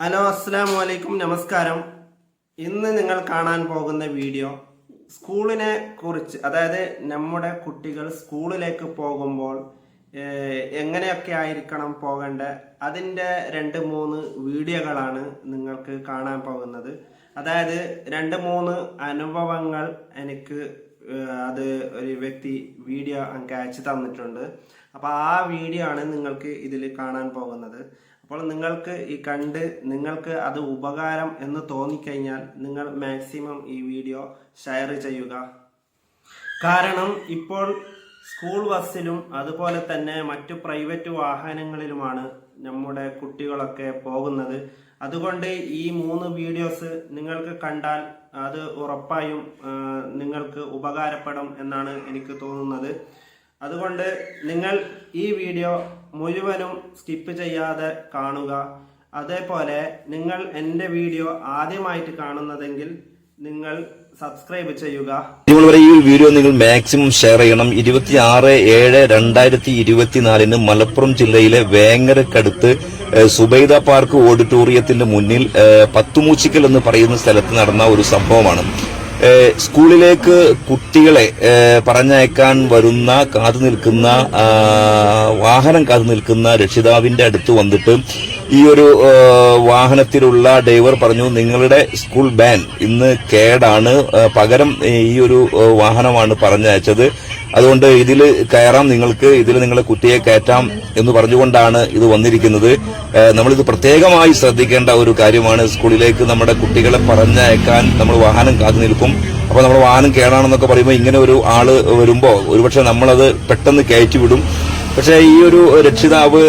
Hello അസ്സാം വലൈക്കും നമസ്കാരം. ഇന്ന് നിങ്ങൾ കാണാൻ പോകുന്ന വീഡിയോ സ്കൂളിനെ കുറിച്ച് അതായത് നമ്മുടെ കുട്ടികൾ സ്കൂളിലേക്ക് പോകുമ്പോൾ എങ്ങനെയൊക്കെ ആയിരിക്കണം പോകേണ്ട അതിന്റെ രണ്ട് മൂന്ന് വീഡിയോകളാണ് നിങ്ങൾക്ക് കാണാൻ പോകുന്നത്. അതായത് രണ്ട് മൂന്ന് അനുഭവങ്ങൾ എനിക്ക് അത് ഒരു വ്യക്തി വീഡിയോ എനിക്ക് അയച്ചു തന്നിട്ടുണ്ട്. അപ്പോൾ ആ വീഡിയോ ആണ് നിങ്ങൾക്ക് ഇതിൽ കാണാൻ പോകുന്നത്. അപ്പോൾ നിങ്ങൾക്ക് ഈ കണ്ട് നിങ്ങൾക്ക് അത് ഉപകാരം എന്ന് തോന്നിക്കഴിഞ്ഞാൽ നിങ്ങൾ മാക്സിമം ഈ വീഡിയോ ഷെയർ ചെയ്യുക. കാരണം ഇപ്പോൾ സ്കൂൾ ബസ്സിലും അതുപോലെ തന്നെ മറ്റു പ്രൈവറ്റ് വാഹനങ്ങളിലുമാണ് നമ്മുടെ കുട്ടികളൊക്കെ പോകുന്നത്. അതുകൊണ്ട് ഈ മൂന്ന് വീഡിയോസ് നിങ്ങൾക്ക് കണ്ടാൽ അത് ഉറപ്പായും നിങ്ങൾക്ക് ഉപകാരപ്പെടും എന്നാണ് എനിക്ക് തോന്നുന്നത്. അതുകൊണ്ട് നിങ്ങൾ ഈ വീഡിയോ മുഴുവനും സ്കിപ്പ് ചെയ്യാതെ കാണുക. അതേപോലെ നിങ്ങൾ എന്റെ വീഡിയോ ആദ്യമായിട്ട് കാണുന്നതെങ്കിൽ നിങ്ങൾ സബ്സ്ക്രൈബ് ചെയ്യുക. വരെ ഈ വീഡിയോ നിങ്ങൾ മാക്സിമം ഷെയർ ചെയ്യണം. ഇരുപത്തി ആറ് ഏഴ് രണ്ടായിരത്തി ഇരുപത്തിനാലിന് മലപ്പുറം ജില്ലയിലെ വേങ്ങരക്കടുത്ത് സുബൈദ പാർക്ക് ഓഡിറ്റോറിയത്തിന്റെ മുന്നിൽ പത്തുമൂച്ചിക്കൽ എന്ന് പറയുന്ന സ്ഥലത്ത് നടന്ന ഒരു സംഭവമാണ്. സ്കൂളിലേക്ക് കുട്ടികളെ പറഞ്ഞയക്കാൻ വരുന്ന കാത്തു നിൽക്കുന്ന വാഹനം കാത്തു നിൽക്കുന്ന രക്ഷിതാവിന്റെ അടുത്ത് വന്നിട്ട് ഈ ഒരു വാഹനത്തിലുള്ള ഡ്രൈവർ പറഞ്ഞു നിങ്ങളുടെ സ്കൂൾ ബാൻ ഇന്ന് കേടാണ്. പകരം ഈ ഒരു വാഹനമാണ് പറഞ്ഞയച്ചത്. അതുകൊണ്ട് ഇതിൽ കയറാം നിങ്ങൾക്ക് ഇതിൽ നിങ്ങളെ കുട്ടിയെ കയറ്റാം എന്ന് പറഞ്ഞുകൊണ്ടാണ് ഇത് വന്നിരിക്കുന്നത്. നമ്മളിത് പ്രത്യേകമായി ശ്രദ്ധിക്കേണ്ട ഒരു കാര്യമാണ്. സ്കൂളിലേക്ക് നമ്മുടെ കുട്ടികളെ പറഞ്ഞയക്കാൻ നമ്മൾ വാഹനം കാത്തു നിൽക്കും. അപ്പൊ നമ്മൾ വാഹനം കേടാണെന്നൊക്കെ പറയുമ്പോൾ ഇങ്ങനെ ഒരു ആൾ വരുമ്പോൾ ഒരുപക്ഷെ നമ്മളത് പെട്ടെന്ന് കയറ്റി വിടും. പക്ഷേ ഈ ഒരു രക്ഷിതാവ്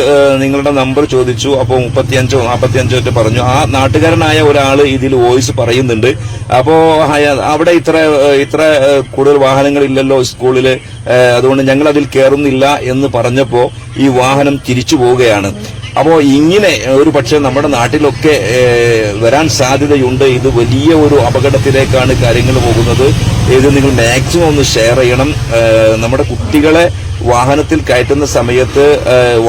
നിങ്ങളുടെ നമ്പർ ചോദിച്ചു. അപ്പോൾ മുപ്പത്തിയഞ്ചോ നാൽപ്പത്തിയഞ്ചോ ഒക്കെ പറഞ്ഞു. ആ നാട്ടുകാരനായ ഒരാൾ ഇതിൽ വോയിസ് പറയുന്നുണ്ട്. അപ്പോ അവിടെ ഇത്ര ഇത്ര കൂടുതൽ വാഹനങ്ങളില്ലല്ലോ സ്കൂളിൽ. അതുകൊണ്ട് ഞങ്ങൾ അതിൽ കയറുന്നില്ല എന്ന് പറഞ്ഞപ്പോ ഈ വാഹനം തിരിച്ചു പോവുകയാണ്. അപ്പോ ഇങ്ങനെ ഒരു പക്ഷേ നമ്മുടെ നാട്ടിലൊക്കെ വരാൻ സാധ്യതയുണ്ട്. ഇത് വലിയ ഒരു അപകടത്തിലേക്കാണ് കാര്യങ്ങൾ പോകുന്നത്. ഇത് നിങ്ങൾ മാക്സിമം ഒന്ന് ഷെയർ ചെയ്യണം. നമ്മുടെ കുട്ടികളെ വാഹനത്തിൽ കയറ്റുന്ന സമയത്ത്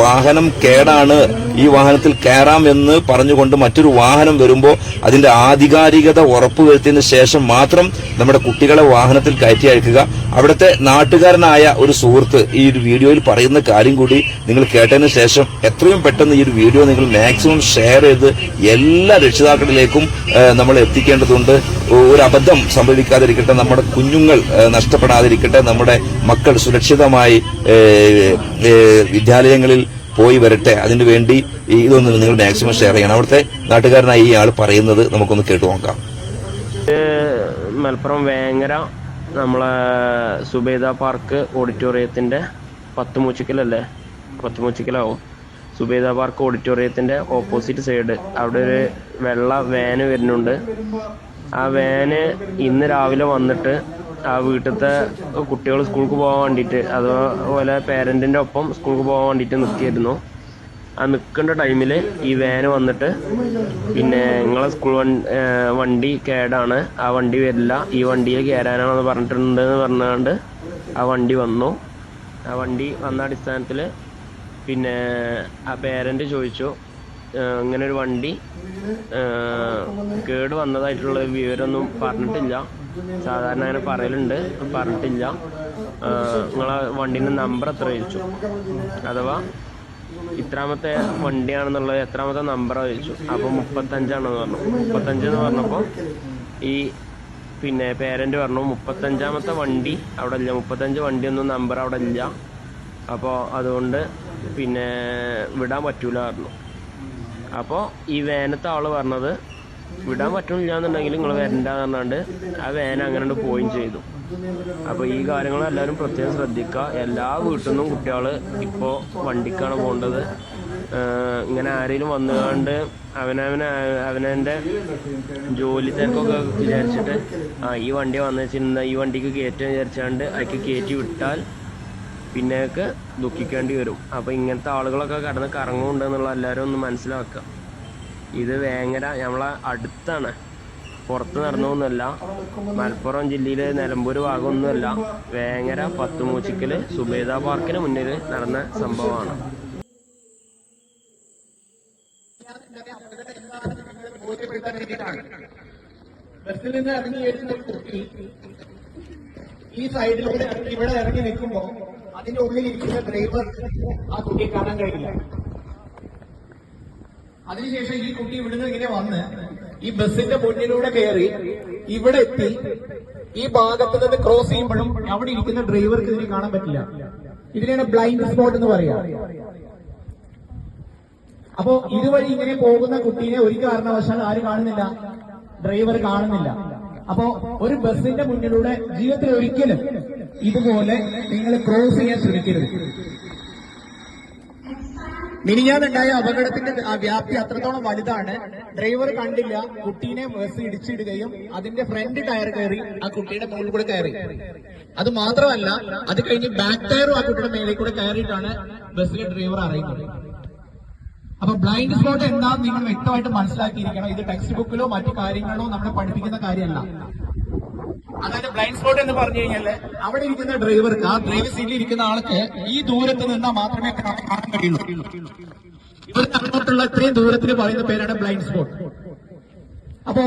വാഹനം കേടാണ് ഈ വാഹനത്തിൽ കയറാം എന്ന് പറഞ്ഞുകൊണ്ട് മറ്റൊരു വാഹനം വരുമ്പോൾ അതിന്റെ ആധികാരികത ഉറപ്പുവരുത്തിയതിന് ശേഷം മാത്രം നമ്മുടെ കുട്ടികളെ വാഹനത്തിൽ കയറ്റി അയക്കുക. അവിടുത്തെ നാട്ടുകാരനായ ഒരു സുഹൃത്ത് ഈ ഒരു വീഡിയോയിൽ പറയുന്ന കാര്യം കൂടി നിങ്ങൾ കേട്ടതിന് ശേഷം എത്രയും പെട്ടെന്ന് ഈ ഒരു വീഡിയോ നിങ്ങൾ മാക്സിമം ഷെയർ ചെയ്ത് എല്ലാ രക്ഷിതാക്കളിലേക്കും നമ്മൾ എത്തിക്കേണ്ടതുണ്ട്. ഒരു അബദ്ധം സംഭവിക്കാതിരിക്കട്ടെ നമ്മുടെ കുഞ്ഞുങ്ങൾ നഷ്ടപ്പെടാതിരിക്കട്ടെ നമ്മുടെ മക്കൾ സുരക്ഷിതമായി വിദ്യാലയങ്ങളിൽ പോയി വരട്ടെ. അതിനു വേണ്ടി ഇതൊന്ന് നിങ്ങൾ മാക്സിമം ഷെയർ ചെയ്യണം. അവിടുത്തെ നാട്ടുകാരനായി ഈ ആൾ പറയുന്നത് നമുക്കൊന്ന് കേട്ടു നോക്കാം. മലപ്പുറം വേങ്ങര നമ്മളെ സുബേദ പാർക്ക് ഓഡിറ്റോറിയത്തിന്റെ പത്ത് മൂച്ചക്കിലാവും. സുബേദ പാർക്ക് ഓഡിറ്റോറിയത്തിന്റെ ഓപ്പോസിറ്റ് സൈഡ് അവിടെ ഒരു വെള്ള വാന് വരുന്നുണ്ട്. ആ വാന് ഇന്ന് രാവിലെ വന്നിട്ട് ആ വീട്ടിലത്തെ കുട്ടികൾ സ്കൂൾക്ക് പോകാൻ വേണ്ടിയിട്ട് അതുപോലെ പേരന്റിന്റെ ഒപ്പം സ്കൂൾക്ക് പോകാൻ വേണ്ടിയിട്ട് നിർത്തിയിരുന്നു ആ നിൽക്കേണ്ട ടൈമിൽ ഈ വാന് വന്നിട്ട് പിന്നെ നിങ്ങളെ സ്കൂൾ വണ്ടി കേടാണ്. ആ വണ്ടി വരില്ല. ഈ വണ്ടിയിൽ കയറാനാണെന്ന് പറഞ്ഞിട്ടുണ്ട് എന്ന് പറഞ്ഞുകൊണ്ട് ആ വണ്ടി വന്നു. ആ വണ്ടി വന്ന അടിസ്ഥാനത്തിൽ പിന്നെ ആ പേരന്റ് ചോദിച്ചു ഇങ്ങനൊരു ഇങ്ങനെ ഒരു വണ്ടി കേട് വന്നതായിട്ടുള്ള വിവരമൊന്നും പറഞ്ഞിട്ടില്ല. സാധാരണ അങ്ങനെ പറയലുണ്ട്. പറഞ്ഞിട്ടില്ല. നിങ്ങളെ വണ്ടീന്റെ നമ്പർ എത്ര ചോദിച്ചു? അഥവാ ഇത്രാമത്തെ വണ്ടിയാണെന്നുള്ളത് എത്രാമത്തെ നമ്പർ ചോദിച്ചു. അപ്പോൾ മുപ്പത്തഞ്ചാണെന്ന് പറഞ്ഞു. മുപ്പത്തഞ്ച് എന്ന് പറഞ്ഞപ്പോൾ ഈ പിന്നെ പേരന്റ് പറഞ്ഞു മുപ്പത്തഞ്ചാമത്തെ വണ്ടി അവിടെ ഇല്ല മുപ്പത്തഞ്ച് വണ്ടിയൊന്നും നമ്പർ അവിടെ ഇല്ല അപ്പോൾ അതുകൊണ്ട് പിന്നെ വിടാൻ പറ്റൂല പറഞ്ഞു. അപ്പോൾ ഈ വേനത്തെ ആൾ പറഞ്ഞത് വിടാൻ പറ്റുന്നില്ല എന്നുണ്ടെങ്കിൽ നിങ്ങൾ വരണ്ട പറഞ്ഞാണ്ട് ആ വേന അങ്ങനെ പോയും ചെയ്തു. അപ്പോൾ ഈ കാര്യങ്ങൾ എല്ലാവരും പ്രത്യേകം ശ്രദ്ധിക്കുക. എല്ലാ വീട്ടിൽ നിന്നും കുട്ടികൾ ഇപ്പോൾ വണ്ടിക്കാണ് പോകേണ്ടത്. ഇങ്ങനെ ആരെങ്കിലും വന്നുകൊണ്ട് അവനവനെ അവനവന്റെ ജോലി തിരക്കൊക്കെ വിചാരിച്ചിട്ട് ആ ഈ വണ്ടി വന്നു വെച്ചിരുന്ന ഈ വണ്ടിക്ക് കയറ്റി വിചാരിച്ചാണ്ട് അതിക്ക് കയറ്റി വിട്ടാൽ പിന്നെയൊക്കെ ദുഃഖിക്കേണ്ടി വരും. അപ്പോൾ ഇങ്ങനത്തെ ആളുകളൊക്കെ കടന്ന് കറങ്ങുന്നുണ്ടെന്നുള്ള എല്ലാവരും ഒന്ന് മനസ്സിലാക്കുക. ഇത് വേങ്ങര നമ്മളെ അടുത്താണ്. പുറത്ത് നടന്നൊന്നുമല്ല. മലപ്പുറം ജില്ലയിലെ നിലമ്പൂർ ഭാഗമൊന്നുമല്ല. വേങ്ങര പത്തുമൂച്ചിക്കൽ സുബേദ പാർക്കിന് മുന്നിൽ നടന്ന സംഭവമാണ്. ബസ്സിൽ നിന്ന് ഇറങ്ങി വരുന്ന കുട്ടി ഈ സൈഡിലൂടെ ഇവിടെ ഇറങ്ങി നിൽക്കുമ്പോൾ അതിന്റെ ഉള്ളിൽ ഇരിക്കുന്ന ഡ്രൈവർ ആ കുട്ടിയെ കാണാൻ കഴിയില്ല. അതിനുശേഷം ഈ കുട്ടി ഇവിടുന്ന് ഇങ്ങനെ വന്ന് ഈ ബസ്സിന്റെ മുന്നിലൂടെ കയറി ഇവിടെ എത്തി. ഈ ഭാഗത്ത് നിന്ന് ക്രോസ് ചെയ്യുമ്പോഴും അവിടെ ഇരിക്കുന്ന ഡ്രൈവർക്ക് ഇതിനെ കാണാൻ പറ്റില്ല. ഇതിനെയാണ് ബ്ലൈൻഡ് സ്പോട്ട് എന്ന് പറയാ. അപ്പോ ഇതുവഴി ഇങ്ങനെ പോകുന്ന കുട്ടീനെ ഒരു കാരണവശാൽ ആര് കാണുന്നില്ല. ഡ്രൈവർ കാണുന്നില്ല. അപ്പോ ഒരു ബസ്സിന്റെ മുന്നിലൂടെ ജീവിതത്തിൽ ഒരിക്കലും ഇതുപോലെ നിങ്ങൾ ക്രോസ് ചെയ്യാൻ ശ്രമിക്കരുത്. മിനിഞ്ഞാന്നുണ്ടായ അപകടത്തിന്റെ വ്യാപ്തി അത്രത്തോളം വലുതാണ്. ഡ്രൈവർ കണ്ടില്ല. കുട്ടീനെ ബസ് ഇടിച്ചിടുകയും അതിന്റെ ഫ്രണ്ട് ടയർ കയറി ആ കുട്ടിയുടെ മുകളിൽ കൂടെ കയറി. അത് മാത്രമല്ല അത് കഴിഞ്ഞ് ബാക്ക് ടയറും ആ കുട്ടിയുടെ മേലെ കൂടെ കയറിയിട്ടാണ് ബസ്സിലെ ഡ്രൈവർ അറിയുന്നത്. അപ്പൊ ബ്ലൈൻഡ് സ്പോട്ട് എന്താന്ന് നിങ്ങൾ വ്യക്തമായിട്ട് മനസ്സിലാക്കിയിരിക്കണം. ഇത് ടെക്സ്റ്റ് ബുക്കിലോ മറ്റു കാര്യങ്ങളോ നമ്മളെ പഠിപ്പിക്കുന്ന കാര്യമല്ല. അതായത് ബ്ലൈൻഡ് സ്പോട്ട് എന്ന് പറഞ്ഞു കഴിഞ്ഞാൽ അവിടെ ഇരിക്കുന്ന ഡ്രൈവർക്ക് ആ ഡ്രൈവർ സീറ്റിൽ ഇരിക്കുന്ന ആൾക്ക് ഈ ദൂരത്ത് നിന്നാൽ മാത്രമേ കാണാൻ കഴിയുള്ളൂ ഇവർക്ക് അങ്ങോട്ടുള്ള ഇത്രയും ദൂരത്തിന് പറയുന്ന പേരാണ് ബ്ലൈൻഡ് സ്പോട്ട് അപ്പോ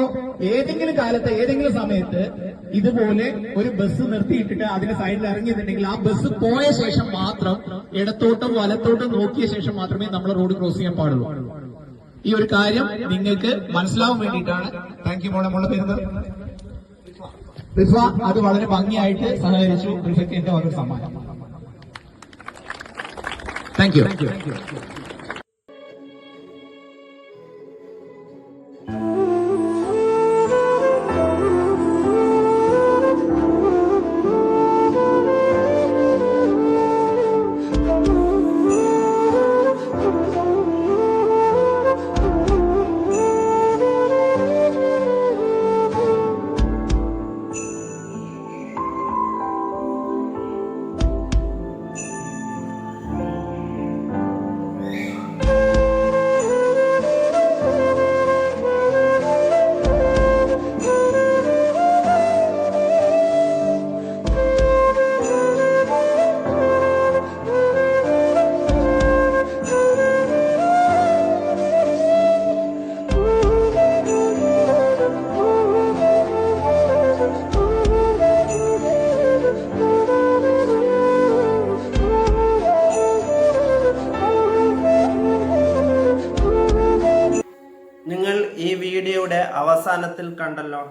ഏതെങ്കിലും കാലത്ത് ഏതെങ്കിലും സമയത്ത് ഇതുപോലെ ഒരു ബസ് നിർത്തിയിട്ടിട്ട് അതിന്റെ സൈഡിൽ ഇറങ്ങിയിട്ടുണ്ടെങ്കിൽ ആ ബസ് പോയ ശേഷം മാത്രം ഇടത്തോട്ടും വലത്തോട്ടും നോക്കിയ ശേഷം മാത്രമേ നമ്മൾ റോഡ് ക്രോസ് ചെയ്യാൻ പാടുള്ളൂ. ഈ ഒരു കാര്യം നിങ്ങൾക്ക് മനസ്സിലാവാൻ വേണ്ടിയിട്ടാണ്. താങ്ക് യു മോളെ മോളെ പേരുന്നത് റിസ്വ അത് വളരെ ഭംഗിയായിട്ട് സഹകരിച്ചു. റിഫയ്ക്ക് എന്റെ ഒരു സമ്മാനം. Thank you Yeah. ഈ വീഡിയോയുടെ അവസാനത്തിൽ കണ്ടല്ലോ.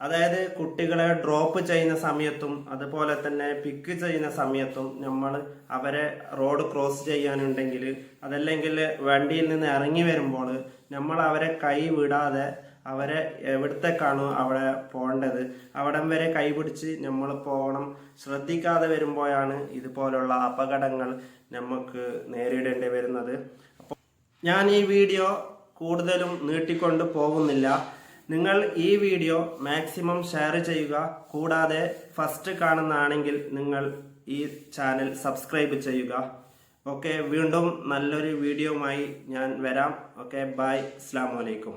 അതായത് കുട്ടികളെ ഡ്രോപ്പ് ചെയ്യുന്ന സമയത്തും അതുപോലെ തന്നെ പിക്ക് ചെയ്യുന്ന സമയത്തും നമ്മൾ അവരെ റോഡ് ക്രോസ് ചെയ്യാനുണ്ടെങ്കിൽ അതല്ലെങ്കിൽ വണ്ടിയിൽ നിന്ന് ഇറങ്ങി വരുമ്പോൾ നമ്മൾ അവരെ കൈ വിടാതെ അവരെ എവിടത്തേക്കാണോ അവിടെ പോകേണ്ടത്? അവിടം വരെ കൈപിടിച്ച് നമ്മൾ പോകണം. ശ്രദ്ധിക്കാതെ വരുമ്പോഴാണ് ഇതുപോലുള്ള അപകടങ്ങൾ നമുക്ക് നേരിടേണ്ടി വരുന്നത്. ഞാൻ ഈ വീഡിയോ കൂടുതലും നീട്ടിക്കൊണ്ട് പോകുന്നില്ല. നിങ്ങൾ ഈ വീഡിയോ മാക്സിമം ഷെയർ ചെയ്യുക. കൂടാതെ ഫസ്റ്റ് കാണുന്നതാണെങ്കിൽ നിങ്ങൾ ഈ ചാനൽ സബ്സ്ക്രൈബ് ചെയ്യുക. ഓക്കെ വീണ്ടും നല്ലൊരു വീഡിയോയുമായി ഞാൻ വരാം. Okay bye. അസ്സാം വലൈക്കും